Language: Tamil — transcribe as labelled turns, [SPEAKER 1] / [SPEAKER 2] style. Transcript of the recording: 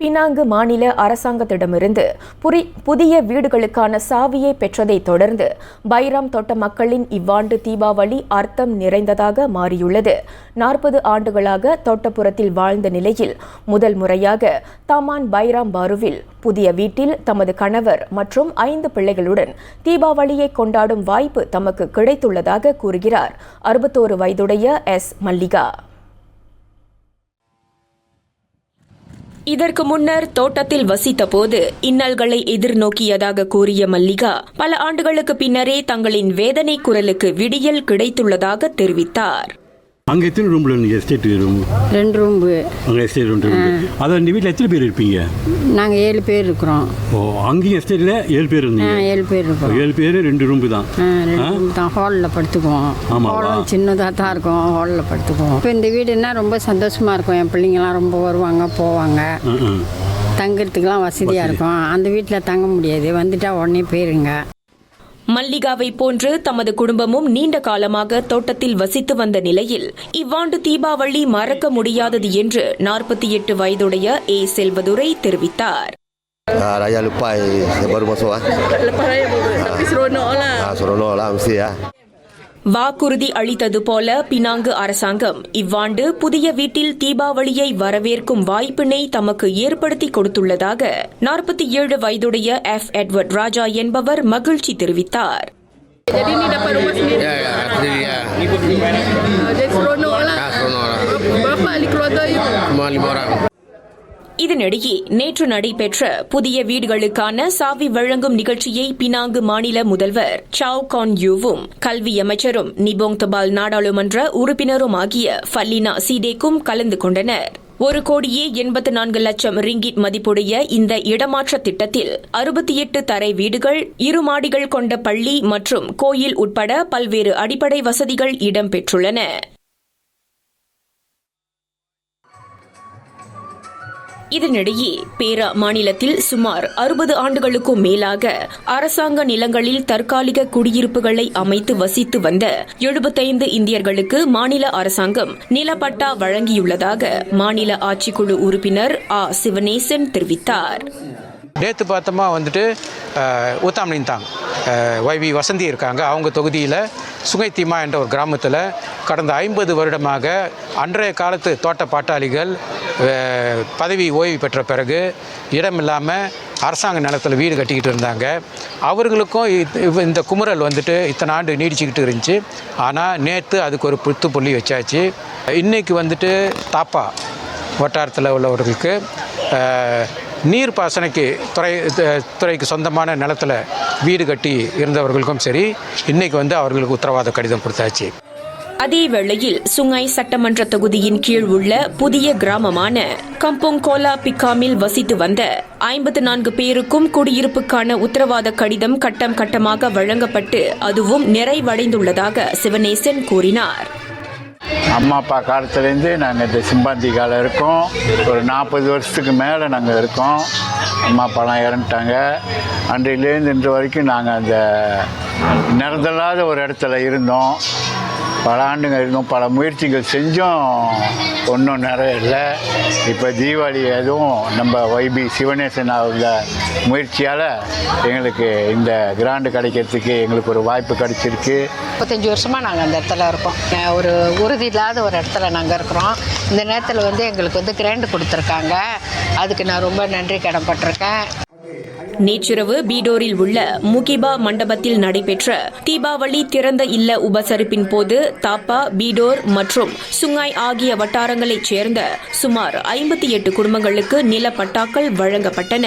[SPEAKER 1] பினாங்கு மாநில அரசாங்கத்திடமிருந்து புரி புதிய வீடுகளுக்கான சாவியை பெற்றதைத் தொடர்ந்து பைராம் தோட்ட மக்களின் இவ்வாண்டு தீபாவளி அர்த்தம் நிறைந்ததாக மாறியுள்ளது. நாற்பது ஆண்டுகளாக தோட்டப்புறத்தில் வாழ்ந்த நிலையில் முதல் முறையாக தமான் பைராம் பாருவில் புதிய வீட்டில் தமது கணவர் மற்றும் ஐந்து பிள்ளைகளுடன் தீபாவளியை கொண்டாடும் வாய்ப்பு தமக்கு கிடைத்துள்ளதாக கூறுகிறார். அறுபத்தோரு வயதுடைய எஸ். மல்லிகா. இதற்கு முன்னர் தோட்டத்தில் வசித்தபோது இன்னல்களை எதிர்நோக்கியதாக கூறிய மல்லிகா பல ஆண்டுகளுக்கு பின்னரே தங்களின் வேதனை குரலுக்கு விடியல் கிடைத்துள்ளதாக தெரிவித்தார்.
[SPEAKER 2] அங்கே எத்தனை ரூமில் நீங்கள் எஸ்டேட் ரூம்
[SPEAKER 3] ரெண்டு ரூம்பு
[SPEAKER 2] அங்கே எஸ்டேட் ரூம் அதான் இந்த வீட்டில் எத்தனை பேர் இருப்பீங்க?
[SPEAKER 3] நாங்கள் ஏழு பேர் இருக்கிறோம்.
[SPEAKER 2] ஓ அங்கேயும் எஸ்டேட்டில் ஏழு பேர் இருந்தீங்க?
[SPEAKER 3] ஏழு பேர் இருக்கோம்
[SPEAKER 2] ஏழு பேர் ரெண்டு ரூம்பு தான்.
[SPEAKER 3] ரெண்டு ரூம் தான். ஹாலில் படுத்துக்குவோம்.
[SPEAKER 2] ஆமாவா?
[SPEAKER 3] ஹாலும் சின்னதாக தான் இருக்கும். ஹாலில் படுத்துக்குவோம். இப்போ இந்த வீடுன்னா ரொம்ப சந்தோஷமாக இருக்கும். என் பிள்ளைங்களாம் ரொம்ப வருவாங்க போவாங்க. தங்குறதுக்கெலாம் வசதியாக இருக்கும். அந்த வீட்டில் தங்க முடியாது. வந்துட்டா உடனே போயிருங்க.
[SPEAKER 1] மல்லிகாவை போன்று தமது குடும்பமும் நீண்ட காலமாக தோட்டத்தில் வசித்து வந்த நிலையில் இவ்வாண்டு தீபாவளி மறக்க முடியாதது என்று நாற்பத்தி எட்டு வயதுடைய ஏ செல்வதுரை தெரிவித்தார்
[SPEAKER 4] Ah, raya lupa baru masuk ah.
[SPEAKER 5] Lepas raya baru Tapi seronok lah
[SPEAKER 4] Ah, seronok lah mesti ah.
[SPEAKER 1] வாக்குறுதி அளித்தது போல பினாங்கு அரசாங்கம் இவ்வாண்டு புதிய வீட்டில் தீபாவளியை வரவேற்கும் வாய்ப்பினை தமக்கு ஏற்படுத்தி கொடுத்துள்ளதாக நாற்பத்தி ஏழு வயதுடைய எஃப் எட்வர்ட் ராஜா என்பவர் மகிழ்ச்சி தெரிவித்தார். இதனிடையே நேற்று நடைபெற்ற புதிய வீடுகளுக்கான சாவி வழங்கும் நிகழ்ச்சியை பினாங்கு மாநில முதல்வர் சாவ் கான் யூவும் கல்வி அமைச்சரும் நிபோங் தபால் நாடாளுமன்ற உறுப்பினரும் ஆகிய ஃபல்லினா சீடேக்கும் கலந்து கொண்டனர். ஒரு கோடியே எண்பத்து நான்கு லட்சம் ரிங்கிட் மதிப்புடைய இந்த இடமாற்ற திட்டத்தில் அறுபத்தி எட்டு தரை வீடுகள் இரு மாடிகள் கொண்ட பள்ளி மற்றும் கோயில் உட்பட பல்வேறு அடிப்படை வசதிகள் இடம்பெற்றுள்ளன. இதனிடையே பேரா மாநிலத்தில் சுமார் அறுபது ஆண்டுகளுக்கும் மேலாக அரசாங்க நிலங்களில் தற்காலிக குடியிருப்புகளை அமைத்து வசித்து வந்த எழுபத்தைந்து இந்தியர்களுக்கு மாநில அரசாங்கம் நிலப்பட்டா வழங்கியுள்ளதாக மாநில ஆட்சிக்குழு உறுப்பினர் ஆ. சிவனேசன் தெரிவித்தார்.
[SPEAKER 6] நேற்று பார்த்தோமா வந்துட்டு ஊத்தாம் நின்தாங் ஒய்வி வசந்தி இருக்காங்க. அவங்க தொகுதியில் சுங்கைத்தீமா என்ற ஒரு கிராமத்தில் கடந்த ஐம்பது வருடமாக அன்றைய காலத்து தோட்ட பாட்டாளிகள் பதவி ஓய்வு பெற்ற பிறகு இடமில்லாமல் அரசாங்க நிலத்தில் வீடு கட்டிக்கிட்டு இருந்தாங்க. அவர்களுக்கும் இது- இந்த குமுறல் வந்துட்டு இத்தனை ஆண்டு நீடிச்சுக்கிட்டு இருந்துச்சு. ஆனால் நேற்று அதுக்கு ஒரு புத்து புள்ளி வச்சாச்சு. இன்றைக்கி வந்துட்டு தாப்பா வட்டாரத்தில் உள்ளவர்களுக்கு நீர் பாசனைக்கு துறை துறைக்கு சொந்தமான நிலத்தில் வீடு கட்டி இருந்தவர்களுக்கும் சரி இன்னைக்கு வந்து அவர்களுக்கு உத்தரவாத கடிதம் கொடுத்தாச்சு.
[SPEAKER 1] அதே வேளையில் சுங்காய் சட்டமன்ற தொகுதியின் கீழ் உள்ள புதிய கிராமமான கம்போங் கோலா பிக்காமில் வசித்து வந்த ஐம்பத்து நான்கு பேருக்கும் குடியிருப்புக்கான உத்தரவாத கடிதம் கட்டம் கட்டமாக வழங்கப்பட்டு அதுவும் நிறைவடைந்துள்ளதாக சிவனேசன் கூறினார்.
[SPEAKER 7] அம்மா அப்பா காலத்துலேருந்து நாங்கள் இந்த சிம்பாந்தி காலம் இருக்கோம். ஒரு நாற்பது வருஷத்துக்கு மேலே நாங்கள் இருக்கோம். அம்மா அப்பாலாம் இறந்துட்டாங்க. அன்றையிலேருந்து இன்று வரைக்கும் நாங்கள் அந்த நிறந்தல்லாத ஒரு இடத்துல இருந்தோம். பல ஆண்டுங்க இருந்தோம் பல முயற்சிகள் செஞ்சோம். ஒன்றும் நிறைய இல்லை இப்போ தீபாவளி எதுவும் நம்ம வைபி சிவனேசன் அவங்க முயற்சியால் எங்களுக்கு இந்த கிராண்டு கிடைக்கிறதுக்கு எங்களுக்கு ஒரு வாய்ப்பு கிடைச்சிருக்கு.
[SPEAKER 8] முப்பத்தஞ்சு வருஷமாக நாங்கள் அந்த இடத்துல இருக்கோம். ஒரு உறுதி இல்லாத ஒரு இடத்துல நாங்கள் இருக்கிறோம். இந்த நேரத்தில் வந்து எங்களுக்கு வந்து கிராண்டு கொடுத்துருக்காங்க. அதுக்கு நான் ரொம்ப நன்றி கடன்பட்டிருக்கேன்.
[SPEAKER 1] நேற்றிரவு பீடோரில் உள்ள முகிபா மண்டபத்தில் நடைபெற்ற தீபாவளி திறந்த இல்ல உபசரிப்பின் போது தாப்பா பீடோர் மற்றும் சுங்காய் ஆகிய வட்டாரங்களைச் சேர்ந்த சுமார் ஐம்பத்தி எட்டு குடும்பங்களுக்கு நிலப்பட்டாக்கள் வழங்கப்பட்டன.